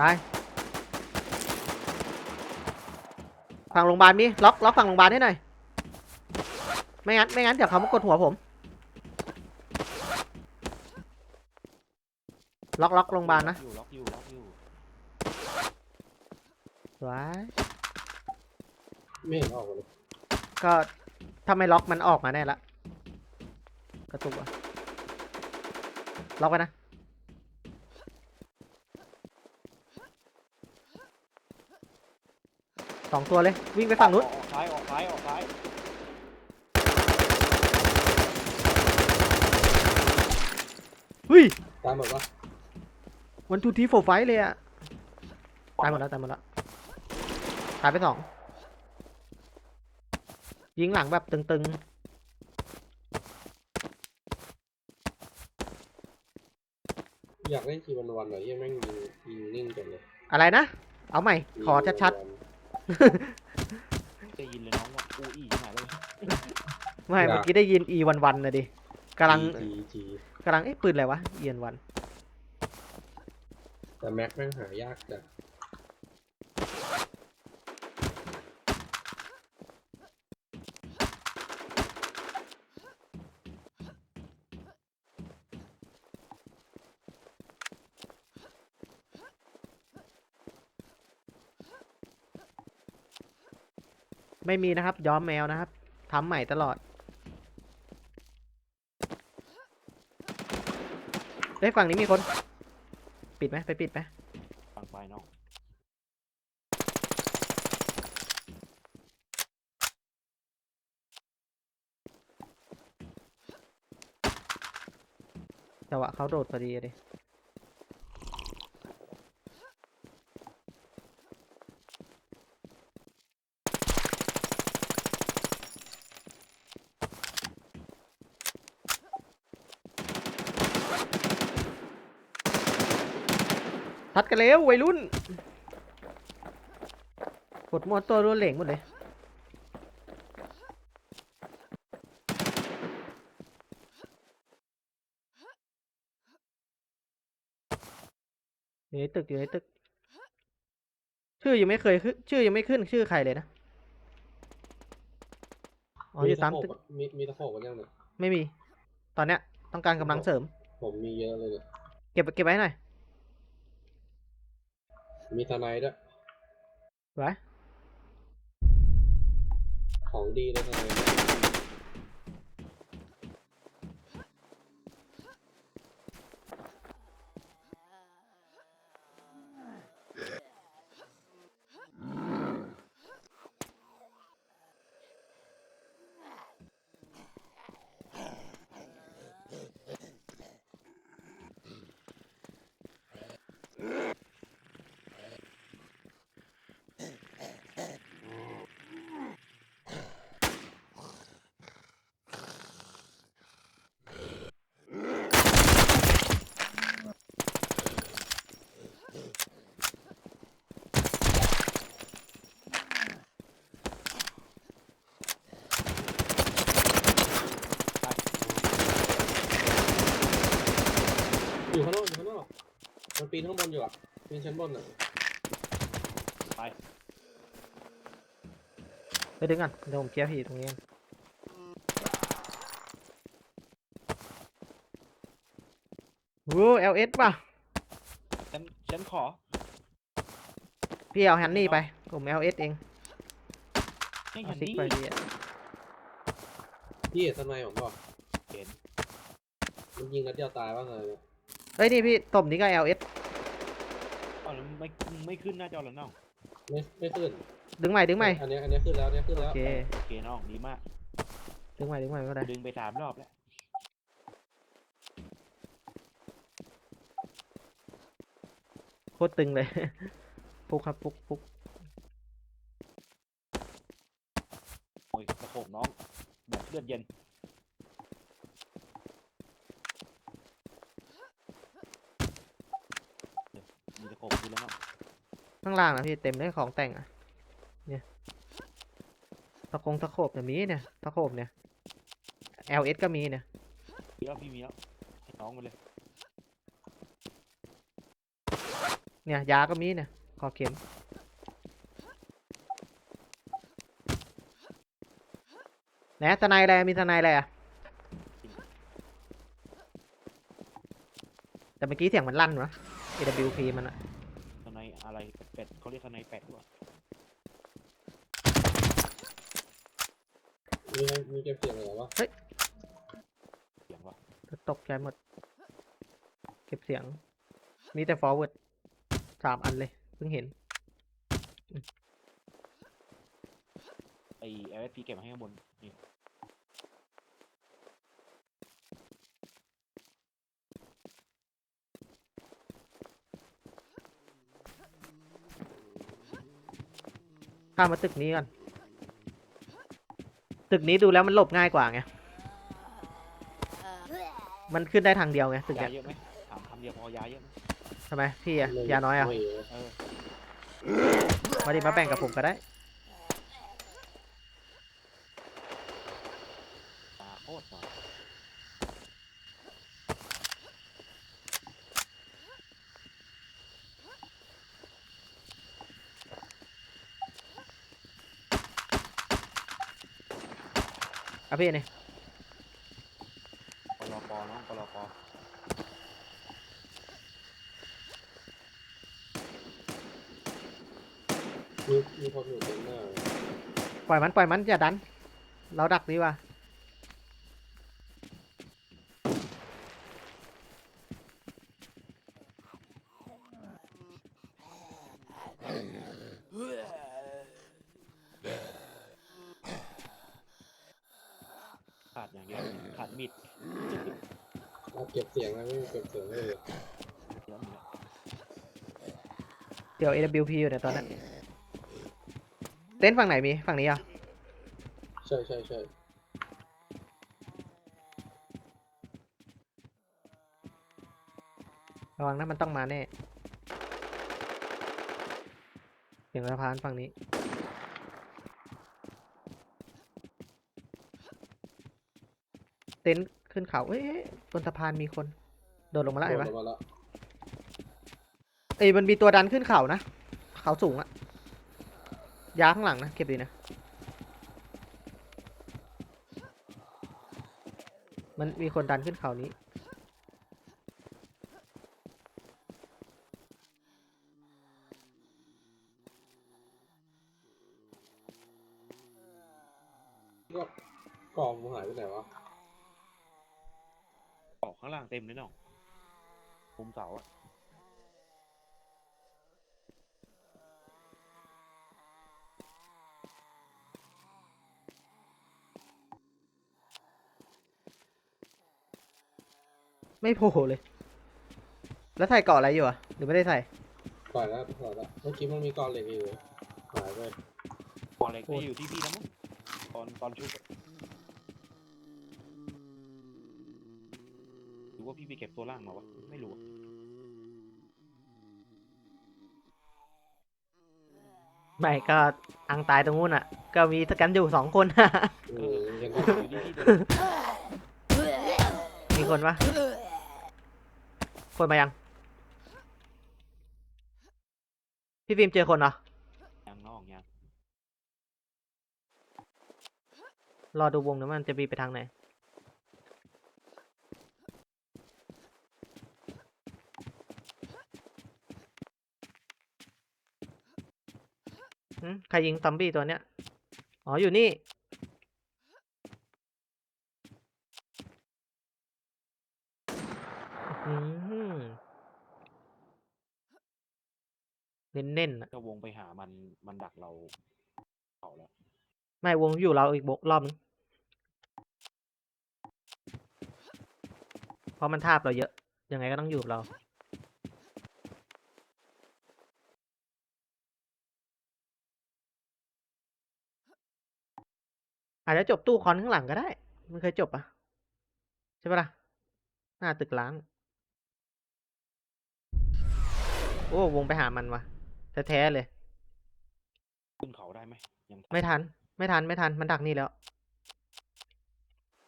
ตายฝั่งโรงพยาบาลมีล็อกล็อกฝั่งโรงพยาบาลให้หน่อยไม่งั้นไม่งั้นเดี๋ยวเขามากดหัวผม ล็อกล็อกโรงพยาบาลนะอยู่ล็อกอยู่ล็อกอยู่ว้ายไม่เห็นออกเลยก็ถ้าไม่ล็อกมันออกมาแน่ละกระตุกอะล็อกไว้นะ สองตัวเลย วิ่งไปฝั่งนู้นออกซ้ายออกซ้ายออกซ้ายเฮ้ยตามหมดวะวันทูทีโฟไฟเลยอะตายหมดแล้วตายหมดแล้วตายไปสองยิงหลังแบบตึงอยากเล่นทีวันวันหน่อยที่แม่งยิงยิงนิ่งจังเลยๆอะไรนะ เอาใหม่ ขอชัด จะยินเลยน้องว่าอูอีที่ไหนเลยๆไม่เมื่อกี้ได้ยิน e วันวันนะดิกำลังจีจีกำลังเอ๊ะปืนอะไรวะ e วันวันแต่แม็กแม่งหายากจัด ไม่มีนะครับ ย้อมแมวนะครับทำใหม่ตลอดเฮ้ยฝั่งนี้มีคน ปิดไหมไปปิดไหมฟังไปน้องจังหวะเขาโดดพอดีอะดิ ทัดกันแล้ววัยรุ่นกดมอตัวรัวเหล่งหมดเลยอยู่ในตึกอยู่ในตึก ชื่อยังไม่เคยขึ้นชื่อยังไม่ขึ้นชื่อใครเลยนะอ๋ออยู่ตามตะตึกโขบอะมีมีตะโขบกันยังเนี่ยไม่มี ตอนเนี้ยต้องการกำลังเสริม ผมมีเยอะเลยเนี่ยเก็บเก็บไว้หน่อย มีทนายด้วยไว้ของดีเลยทนายอยู่ข้างนอกอยู่ข้างนอกมันปีน ข้างบนอยู่อะปีนชั้นบนอะไปดึงกันเดี๋ยวผมเคลียร์ผีตรงนี้โอ้เอลเอสป่ะ ฉันฉันขอ พี่เอาแฮนนี่ไปผมเอลเอสเองให้เอาฉันซิกนี่ไปดีอะพี่เห็นทนายผมบอกเห็นมันยิงนัดเดียวตายว่าไงเนี่ยเฮ้ยนี่พี่ตบนี้ก็เอลเอส เอาแล้วไม่ไม่ขึ้นหน้าจอแล้วน้องไม่ไม่ขึ้นดึงใหม่ดึงใหม่อันเนี้ยอันเนี้ยขึ้นแล้วอันเนี้ยขึ้นโอแล้วเคโอเคน้องดีมากดึงใหม่ดึงใหม่ก็ได้ดึงไปสามรอบแล้วโคตรตึงเลยฟุกครับฟุกฟุกโอ้ยตะโขบน้องแบบเลือดเย็นเดี๋ยวมีตะโขบขึ้นแล้วเนาะ ข้างล่างนะพี่เต็มเลยของแต่งอะเนี่ยตะคงตะโขบเนี่ยมีเนี่ยตะโขบเนี่ยเอลเอสก็มีเนี่ยมีแล้วพี่มีแล้วให้น้องมาเลย เนี่ยยาก็มีเนี่ยคอเข็ม แหนทนายอะไรมีทนายอะไรอะ แต่เมื่อกี้เสียงมันลั่นวะ AWP มันอะสไน อะไรเป็ดเขาเรียกสไนเป็ดด้วยมีมีเก็บเสียงอะไรวะเสียงวะตกใจหมด เก็บเสียง มีแต่ forward สามอันเลยเพิ่งเห็น ไอเอฟพีเก็บมาให้ข้างบนนี่ ข้ามมาตึกนี้ก่อน ตึกนี้ดูแล้วมันหลบง่ายกว่าไง มันขึ้นได้ทางเดียวไงตึกยาเนี้ยเยอะไหมถามคำเดียวพอยาเยอะไหมทำไมพี่อะไม่ยาน้อยอะไม่เเออ มาดิมาแบ่งกับผมก็ได้ ตาโคตรหน่อย อะพี่นี่ปลปน้องปลปมีมีคนอยู่เต็มหน้าเลยปล่อยมันปล่อยมันอย่าดัน เราดักดีกว่า ขาดอย่างเดียวขาด มีดเอาเก็บเสียงนะไม่มีเก็บเสียงเลยเยอะมีแล้วเดี๋ยว AWP อยู่เนี่ยตอนนั้นเต้นท์ฝั่งไหนมีฝั่งนี้อะใช่ใช่ใช่ระวังนะมันต้องมาแน่เสียงสะพานฝั่งนี้ เต็นท์ขึ้นเขาเอ้ยเอ้ยบนสะพานมีคน โดดลงมาแล้วโดเห็นดปะลงมาแล้วเอ้ยมันมีตัวดันขึ้นเขานะเขาสูงอะยาข้างหลังนะเก็บดีนะมันมีคนดันขึ้นเขานี้ก็กล่องมันหายไปไหนวะออกข้างล่างเต็มเลยน้องมุมเสาอะไม่โผล่เลย แล้วใส่เกาะอะไรอยู่อะหรือไม่ได้ใส่ ปล่อยแล้วปล่อยแล้วเมื่อกี้มันมีกล่องเหล็กอยู่หายไปบอลเล็กไปอยู่ที่พี่นะมั้งตอนตอนชุบอะหรือ ว่าพี่ไปเก็บตัวล่างมาวะ ไม่รู้อะไม่ก็อังตายตรงนู้นอะ ก็มีสกันอยู่สองคนอืมยังอยู่ที่พี่เดินมีคนปะคนมายัง พี่ฟิล์มเจอคนเหรอ ยังน้องยังรอดูวงนะมันจะบีไปทางไหน ใครยิงซอมบี้ตัวเนี้ย อ๋อ อยู่นี่อืมเน้นๆอะก็วงไปหามันมันดักเราเขาแล้วไม่วงอยู่เราอีกบกรอบนึงเพราะมันทาบเราเยอะ ยังไงก็ต้องอยู่กับเรา อาจจะจบตู้คอนข้างหลังก็ได้ มันเคยจบปะใช่ปะล่ะ หน้าตึกล้าง โอ้วงไปหามันวะแท้ๆเลย ขึ้นเขาได้ไหมยังทันไม่ทัน ไม่ทัน ไม่ทัน มันดักนี่แล้ว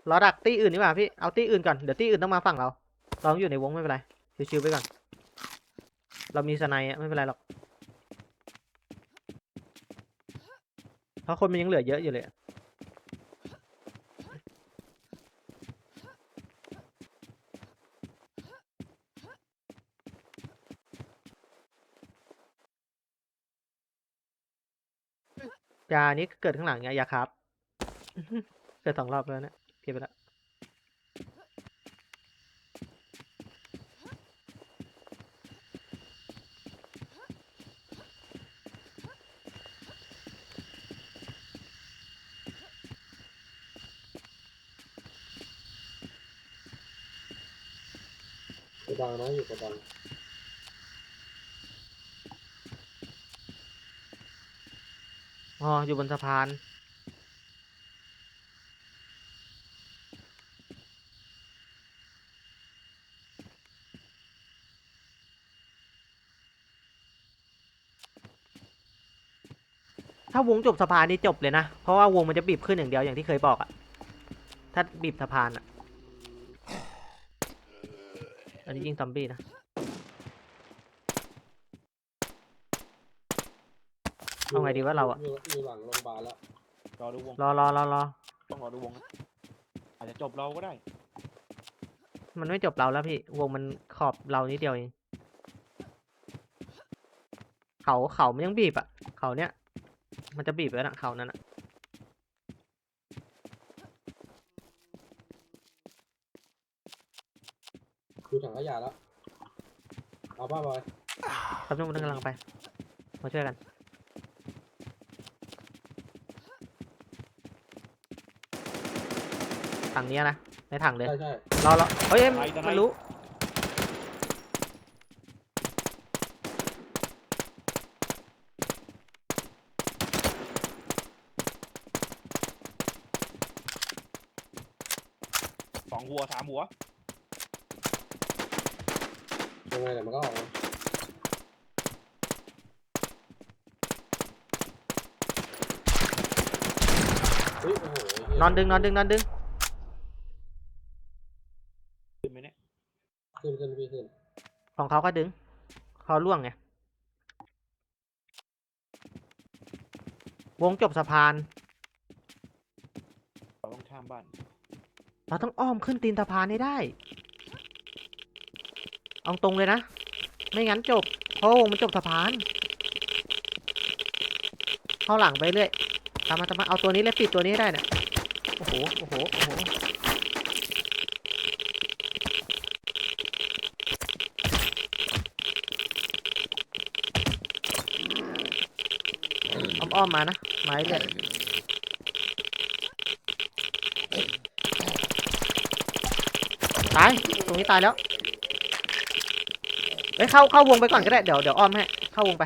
เราดักตี้อื่นดีกว่าพี่ เอาตี้อื่นก่อน เดี๋ยวตี้อื่นต้องมาฝั่งเราเราอยู่ในวงไม่เป็นไร ชิวๆไปก่อน เรามีสไนด์อะไม่เป็นไรหรอก เพราะคนมันยังเหลือเยอะอยู่เลยอะ ยานี้เกิดข้างหลังไงยาครับ เกิดสองรอบแล้วนี่ยเก็บไปแล้วกระดังนะอยู่กระดัง อ๋ออยู่บนสะพาน ถ้าวงจบสะพานนี่จบเลยนะ เพราะว่าวงมันจะบีบขึ้นอย่างเดียวอย่างที่เคยบอกอะถ้าบีบสะพานอะอันนี้ยิงซอมบี้นะ เอาไงดีวะเราอะยู่อยู่หลังโรงพยาบาลแล้วรอดูวงรอรอรอรอต้องรอดูวงนะอาจจะจบเราก็ได้มันไม่จบเราแล้วพี่ วงมันขอบเรานิดเดียวเองเขาเขามันยังบีบอะเขาเนี้ยมันจะบีบแล้วนะเขานั้นอะดูถังขยะแล้วเอาป้าบอยแป๊บนึงมันงกำลังไปมาช่วยกัน ถังเนี้ยนะ ในถังเลย ใช่ใช่รอรอเฮ้ยเอ้ยไปจะไหน มันรู้ สองหัวสามหัว ยังไงเดี๋ยวมันก็ออกมาเฮ้ยโอ้โหไเหี้ยนอนดึงนอนดึงนอนดึง ขึ้นไหมเนี่ย ขึ้นขึ้นพี่ขึ้น ของ เขาก็ดึง เขาล่วงไง วงจบสะพาน เราต้องข้ามบ้านเราต้องอ้อมขึ้นตีนสะพานให้ได้ เอาตรงเลยนะ ไม่งั้นจบ เพราะวงมันจบสะพาน เข้าหลังไปเรื่อย ตามมาตามมาเอาตัวนี้เลยปิดตัวนี้ให้ได้เนี่ยโอ้โห โอ้โห โอ้โห อ้อมๆมานะไม้เรื่อยตาย ตรงนี้ตายแล้วเฮ้ยเข้าเข้าวงไปก่อนก็ได้ เดี๋ยวเดี๋ยวอ้อมให้ เข้าวงไป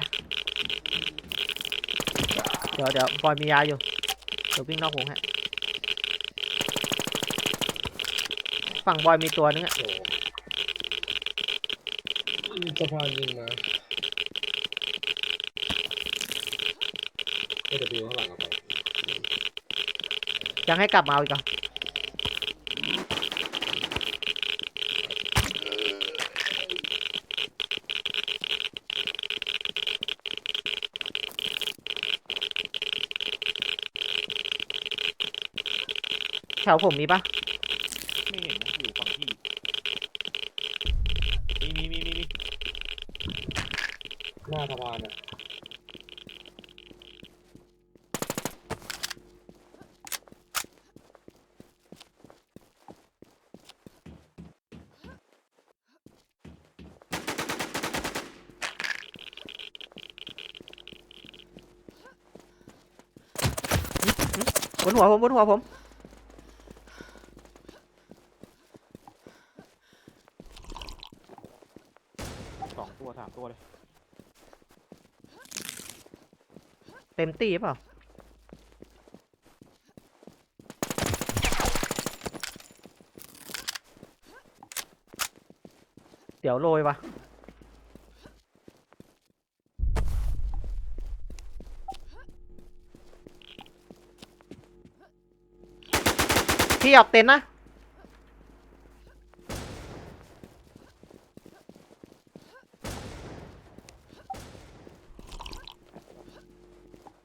เดี๋ยวเดี๋ยวบอยมียาอยู่ เดี๋ยววิ่งนอกวงให้ฝั่งบอยมีตัวนึงอะโอ้โหมีสะพานยิงมา เอเดบิวข้างหลังเอาไปยังให้กลับมาเอาอีกเหรอแถวผมมีปะไม่เห็นนะอยู่ฝั่งที่มีมีมีมีมีหน้าสะพานอะ บนหัวผมบนหัวผมสองตัวสามตัวเลย เต็มตีเปล่าเดี๋ยวโรยวะ พี่ออกเต็นนะ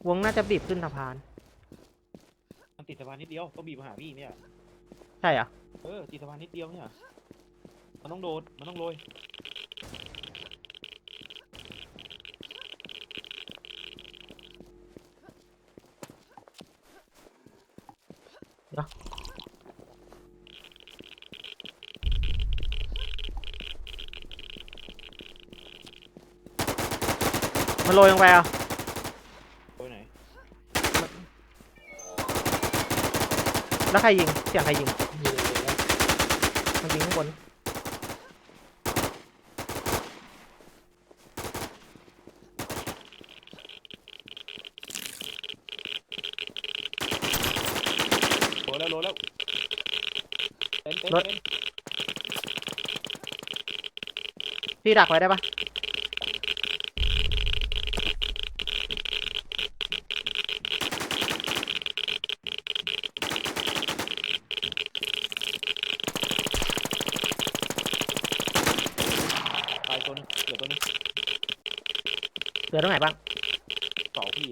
วงน่าจะบีบขึ้นสะพาน มันติดสะพานนิดเดียวก็บีบมาหาพี่เนี่ย ใช่เหรเออติดสะพานนิดเดียวเนี่ย มันต้องโดด มันต้องโรย มันโรยลงไปอะโรยไหนแล้วใครยิง เสียงใครยิงยิงเลยแล้วมันยิงข้างบนโรยแล้วโรยแล้วเต้นเต้นรถ เต้นพี่ดักไว้ได้ปะายตัวนึงเหลือตัวนึงเหลือตรงไหนบ้างเสาพี่